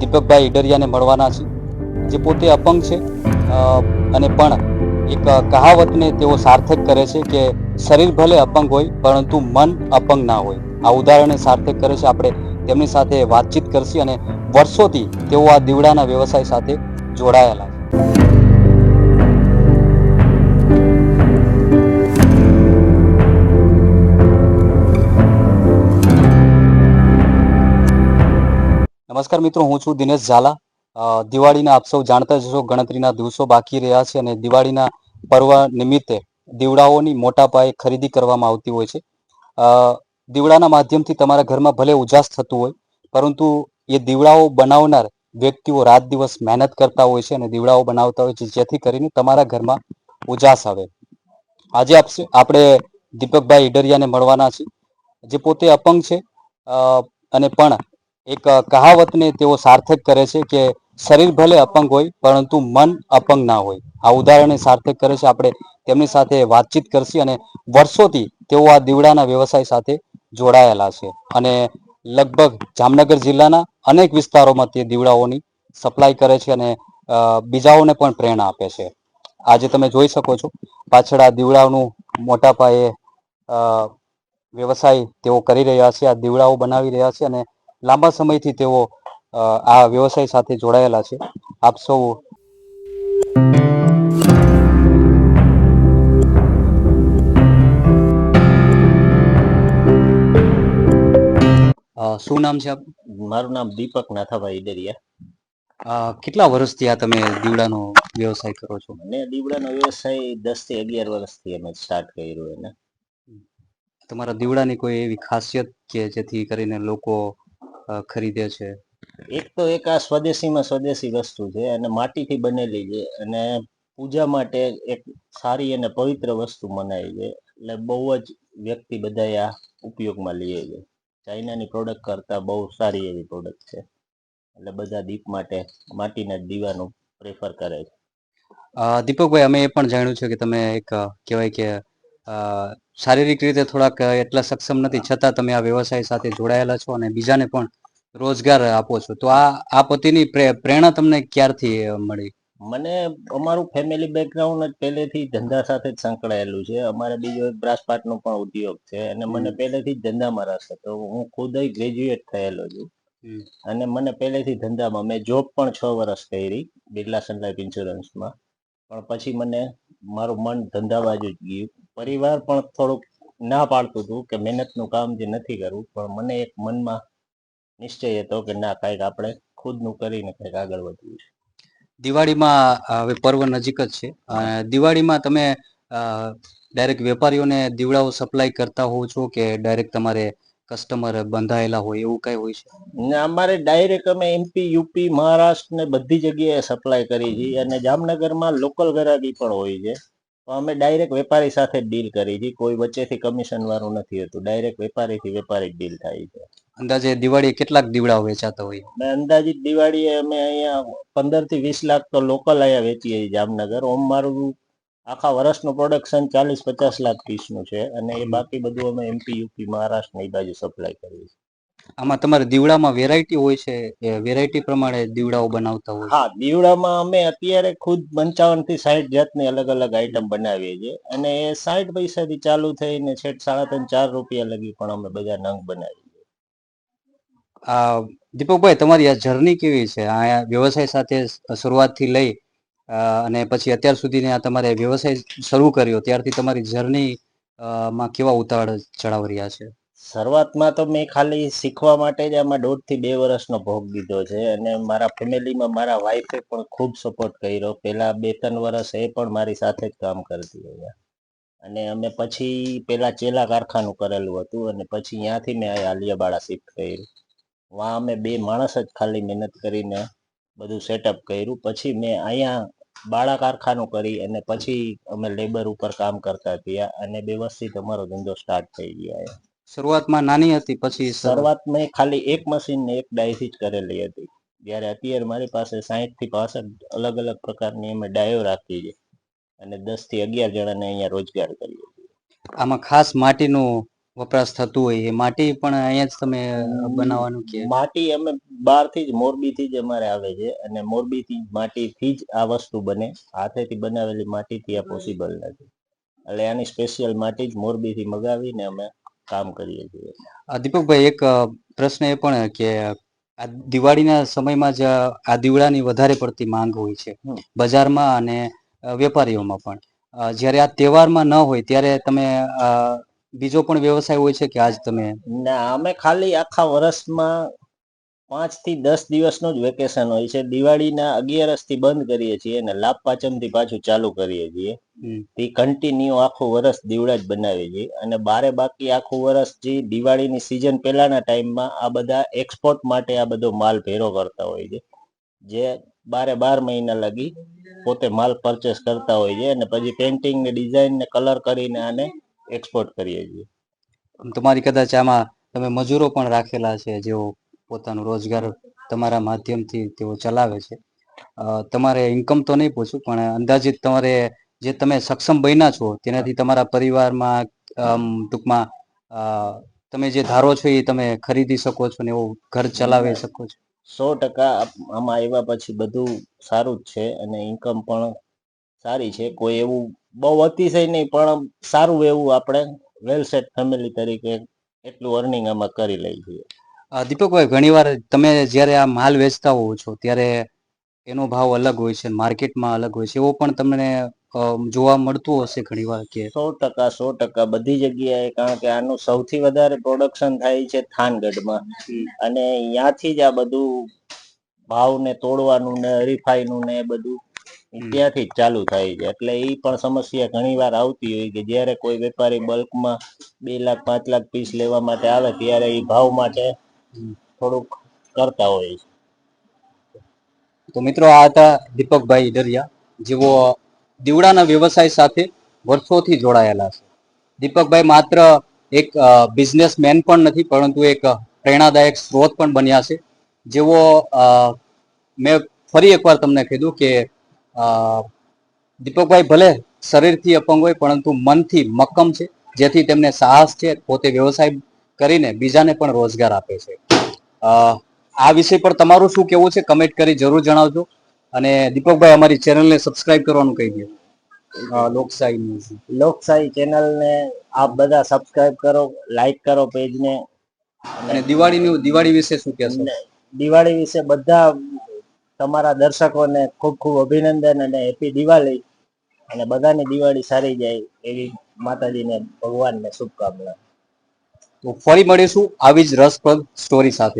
દીપકભાઈ ઈડરિયાને મળવાના છે જે પોતે અપંગ છે અને પણ એક કહાવતને તેઓ સાર્થક કરે છે કે શરીર ભલે અપંગ હોય, પરંતુ મન અપંગ ના હોય. આ ઉદાહરણને સાર્થક કરે છે. આપણે તેમની સાથે વાતચીત કરશી અને વર્ષોથી તેઓ આ દીવડાના વ્યવસાય સાથે જોડાયેલા છે. નમસ્કાર મિત્રો, હું છું દિનેશ ઝાલા. દિવાળીના આપ સૌ જાણતા જ છો ગણતરીના દિવસો બાકી રહ્યા છે અને દિવાળીના પર્વ નિમિત્તે દીવડાઓની મોટા પાયે ખરીદી કરવામાં આવતી હોય છે. દીવડાના માધ્યમથી તમારા ઘરમાં ભલે ઉજાસ થતું હોય, પરંતુ એ દીવડાઓ બનાવનાર વ્યક્તિઓ રાત દિવસ મહેનત કરતા હોય છે અને દીવડાઓ બનાવતા હોય છે, જેથી કરીને તમારા ઘરમાં ઉજાસ આવે. આજે આપ- આપણે દીપકભાઈ ઈડરિયાને મળવાના છે, જે પોતે અપંગ છે અને પણ એક કહાવતને તેઓ સાર્થક કરે છે કે શરીર ભલે અપંગ હોય, પરંતુ મન અપંગ ના હોય. આ ઉદાહરણને સાર્થક કરે છે, આપણે તેમની સાથે વાતચીત કરશી અને વર્ષોથી તેઓ આ દીવડાના વ્યવસાય સાથે જોડાયેલા છે. અને લગભગ જામનગર જિલ્લાના અનેક વિસ્તારોમાં તે દીવડાઓની સપ્લાય કરે છે અને બીજાઓને પણ પ્રેરણા આપે છે. આજે તમે જોઈ શકો છો, પાછળ આ દીવડાઓનું મોટા પાયે વ્યવસાય તેઓ કરી રહ્યા છે, આ દીવડાઓ બનાવી રહ્યા છે અને લાંબા સમયથી તેઓ આ વ્યવસાય સાથે જોડાયેલા છે. આપ સૌ શું નામ છે આપ? મારું નામ દીપક નાથાભાઈ અ, કેટલા વર્ષથી આ તમે દીવડાનો વ્યવસાય કરો છો? મને દીવડાનો વ્યવસાય દસથી અગિયાર વર્ષથી અમે સ્ટાર્ટ કર્યું એને. તમારા દીવડાની કોઈ એવી ખાસિયત કે જેથી કરીને લોકો ખરીદે છે? એક તો એક આ સ્વદેશીમાં સ્વદેશી વસ્તુ છે અને માટીથી બનેલી છે અને પૂજા માટે એક સારી અને પવિત્ર વસ્તુ મનાય છે. એટલે બહુ જ વ્યક્તિ બધાએ આ ઉપયોગમાં લે છે. ચાઇનાની પ્રોડક્ટ કરતા બહુ સારી એવી પ્રોડક્ટ છે. એટલે બધા દીપ માટે માટીના દીવાનું પ્રેફર કરે છે. દીપકભાઈ, અમે એ પણ જાણ્યું છે કે તમે એક, કહેવાય કે શારીરિક રીતે થોડાક એટલા સક્ષમ નથી, છતાં તમે આ વ્યવસાય સાથે જોડાયેલા છો અને બીજાને પણ રોજગાર આપો છો. તો આ આ પતિની પ્રે- પ્રેરણા તમને ક્યારથી મળી? મને અમારું ફેમિલી બેકગ્રાઉન્ડ જ પહેલેથી ધંધા સાથે જ સંકળાયેલું છે. અમારે બીજો એક બ્રાસ પાટનો પણ ઉદ્યોગ છે અને મને પહેલેથી જ ધંધામાં રસ હતો હું ખુદ ગ્રેજ્યુએટ થયેલો છું. અને મને પહેલેથી ધંધામાં મેં જોબ પણ છ વર્ષ કરી બિરલા સન લાઈફ ઇન્સ્યોરન્સમાં પણ પછી મને મારું મન ધંધા બાજુ જ ગયું. પરિવાર પણ થોડુંક ના પાડતું હતું કે મહેનતનું કામ જે નથી કરવું પણ મને એક મનમાં નિશ્ચય હતો કે ના કાંઈક આપણે ખુદનું કરીને કંઈક આગળ વધવું છે. દિવાળીમાં હવે પર્વ નજીક જ છે. દિવાળીમાં તમે ડાયરેક્ટ વેપારીઓને દીવડાઓ સપ્લાય કરતા હોવ છો કે ડાયરેક્ટ તમારે કસ્ટમર બંધાયેલા હોય, એવું કઈ હોય છે? અમારે ડાયરેક્ટ અમે એમપી યુપી મહારાષ્ટ્ર ને બધી જગ્યાએ સપ્લાય કરી છે. અને જામનગરમાં લોકલ ગરાગી પણ હોય છે. અમે ડાયરેક્ટ વેપારી સાથે ડીલ કરી છે કોઈ વચ્ચેથી કમિશન વાળું નથી હોતું. ડાયરેક્ટ વેપારીથી વેપારી ડીલ થાય છે. અંદાજે દિવાળી કેટલાક દીવડાઓ વેચાતા હોય? અને અંદાજિત દિવાળીએ અમે અહીંયા પંદરથી વીસ લાખ તો લોકલ અહીંયા વેચીએ છીએ જામનગર. ઓમ મારું આખા વર્ષનું પ્રોડક્શન ચાલીસ પચાસ લાખ પીસનું છે. અને એ બાકી બધું અમે એમપી યુપી મહારાષ્ટ્ર ને એ બાજુ સપ્લાય કરીએ છીએ. આમાં તમારે દીવડામાં વેરાયટી હોય છે એ વેરાયટી પ્રમાણે દીવડાઓ બનાવતા હોય હા દીવડામાં અમે અત્યારે ખુદ પંચાવનથી સાઠ જાતની અલગ અલગ આઈટમ બનાવીએ છીએ. અને એ સાઠ પૈસાથી ચાલુ થઈને છેક સાડા ત્રણ ચાર રૂપિયા લગી પણ અમે બધા નંગ બનાવીએ આ દીપકભાઈ તમારી આ જર્ની કેવી છે? આ વ્યવસાય સાથે શરૂઆતથી લઈ અને પછી અત્યાર સુધીને આ તમારે વ્યવસાય શરૂ કર્યો ત્યારથી તમારી જર્ની માં કેવા ઉતાર ચડાવ રહ્યા છે? શરૂઆતમાં તો મેં ખાલી શીખવા માટે જ આમાં દોઢથી બે વર્ષનો ભોગ દીધો છે અને મારા ફેમિલીમાં મારા વાઈફે પણ ખૂબ સપોર્ટ કર્યો. પહેલાં બે ત્રણ વર્ષ એ પણ મારી સાથે જ કામ કરતી રહ્યા. અને અમે પછી પહેલાં ચેલા કારખાનું કરેલું હતું અને પછી ત્યાંથી મેં આ આલિયાબાળા શિફ્ટ કર્યું. વાં અમે બે માણસ જ ખાલી મહેનત કરીને બધું સેટઅપ કર્યું. પછી મેં અહીંયા બાળા કારખાનું કરી અને પછી અમે લેબર ઉપર કામ કરતા થયા અને વ્યવસ્થિત અમારો ધંધો સ્ટાર્ટ થઈ ગયો અહીંયા. શરૂઆતમાં નાની હતી પછી શરૂઆત મેં ખાલી એક મશીન ને એક ડાયથી જ કરેલી હતી. જ્યારે અત્યારે મારી પાસે સાહીઠથી પાસઠ અલગ અલગ પ્રકારની અમે ડાયો રાખી છે. અને દસથી અગિયાર જણાને અહીંયા રોજગાર કરીએ છીએ. આમાં ખાસ માટીનું વપરાશ થતું હોય એ માટી પણ અહીંયા જ તમે બનાવવાનું કે માટી અમે બહારથી જ મોરબીથી જ અમારે આવે છે. અને મોરબીથી માટીથી જ આ વસ્તુ બને. હાથેથી બનાવેલી માટીથી આ પોસિબલ નથી. એટલે આની સ્પેશિયલ માટી જ મોરબીથી મગાવીને અમે કામ કરીએ છીએ. દીપકભાઈ એક પ્રશ્ન એ પણ કે આ દિવાળીના સમયમાં જ આ દીવડાની વધારે પડતી માંગ હોય છે. બજારમાં અને વેપારીઓમાં પણ. જ્યારે આ તહેવારમાં ન હોય ત્યારે તમે બીજો પણ વ્યવસાય હોય છે કે આજ તમે? ના અમે ખાલી આખા વર્ષમાં પાંચથી દસ દિવસનું જ વેકેશન હોય છે. દિવાળીના અગિયારસથી બંધ કરીએ છીએ અને લાભ પાચમથી પાછું ચાલુ કરીએ છીએ. તે કન્ટિન્યુ આખું વર્ષ દીવડા જ બનાવીએ છીએ. અને બારે બાકી આખું વર્ષ જે દિવાળીની સિઝન પહેલાના ટાઈમમાં આ બધા એક્સપોર્ટ માટે આ બધો માલ ભેરો કરતા હોય છે. જે બારે બાર મહિના લગી પોતે માલ પરચેસ કરતા હોય છે અને પછી પેન્ટિંગ ને ડિઝાઇન ને કલર કરીને આને એક્સપોર્ટ કરીએ છીએ. તમારી કદાચ આમાં તમે મજૂરો પણ રાખેલા છે જેઓ પોતાનો રોજગાર તમારા માધ્યમથી તેઓ ચલાવે છે. તમારે ઇન્કમ તો નહીં પૂછું, પણ અંદાજિત તમારે જે તમે સક્ષમ બન્યા છો, તેનાથી તમારા પરિવારમાં ટૂંકમાં તમે જે ધારો છો એ તમે ખરીદી શકો છો ને એવું ઘર ચલાવી શકો છો? સો ટકા આમાં આવ્યા પછી બધું સારું જ છે અને ઇન્કમ પણ સારી છે. કોઈ એવું બહુ અતિશય નહીં, પણ સારું એવું આપણે વેલ સેટ ફેમિલી તરીકે એટલું અર્નિંગ આમાં કરી લઈએ. છીએ દીપકભાઈ ઘણીવાર તમે જ્યારે આ માલ વેચતા હોવ છો ત્યારે એનો ભાવ અલગ હોય છે માર્કેટમાં અલગ હોય છે એવો પણ તમને જોવા મળતું હશે ઘણીવાર કે? સો ટકા સો ટકા બધી જગ્યાએ કારણ કે આનું સૌથી વધારે પ્રોડક્શન થાય છે થાનગઢમાં. અને ત્યાંથી જ આ બધું ભાવને તોડવાનું ને હરીફાઈનું ને એ બધું ત્યાંથી જ ચાલુ થાય છે. એટલે એ પણ સમસ્યા ઘણી વાર આવતી હોય કે જ્યારે કોઈ વેપારી બલ્કમાં બે લાખ પાંચ લાખ પીસ લેવા માટે આવે ત્યારે એ ભાવ માટે. થોડુંક કરતા હોય છે. તો મિત્રો, આ હતા દીપકભાઈ ઈડરિયા. જેઓ દીવડાના વ્યવસાય સાથે વર્ષોથી જોડાયેલા છે. દીપકભાઈ માત્ર એક બિઝનેસમેન પણ નથી, પરંતુ એક પ્રેરણાદાયક સ્ત્રોત પણ બન્યા છે. જેઓ મેં ફરી એકવાર તમને કીધું કે દીપકભાઈ ભલે શરીરથી અપંગ હોય, પરંતુ મનથી મક્કમ છે. જેથી તેમને સાહસ છે પોતે વ્યવસાય કરીને બીજાને પણ રોજગાર આપે છે. આ વિષય પર તમારું શું કેવું છે? કમેન્ટ કરી જરૂર જણાવજો. અને દીપકભાઈ અમારી ચેનલને સબસ્ક્રાઇબ કરવાનું કહી દો લોકશાહી ન્યૂઝ લોકશાહી ચેનલને આપ બધા સબસ્ક્રાઇબ કરો લાઈક કરો પેજને અને દિવાળીનું દિવાળી વિશે શું કહેશો? દિવાળી વિશે બધા તમારા દર્શકોને ખૂબ ખૂબ અભિનંદન અને હેપી દિવાળી. અને બધાની દિવાળી સારી જાય એવી માતાજીને ભગવાનને શુભકામના. તો ફરી મળીશું. આવી જ રસપ્રદ સ્ટોરી સાથે.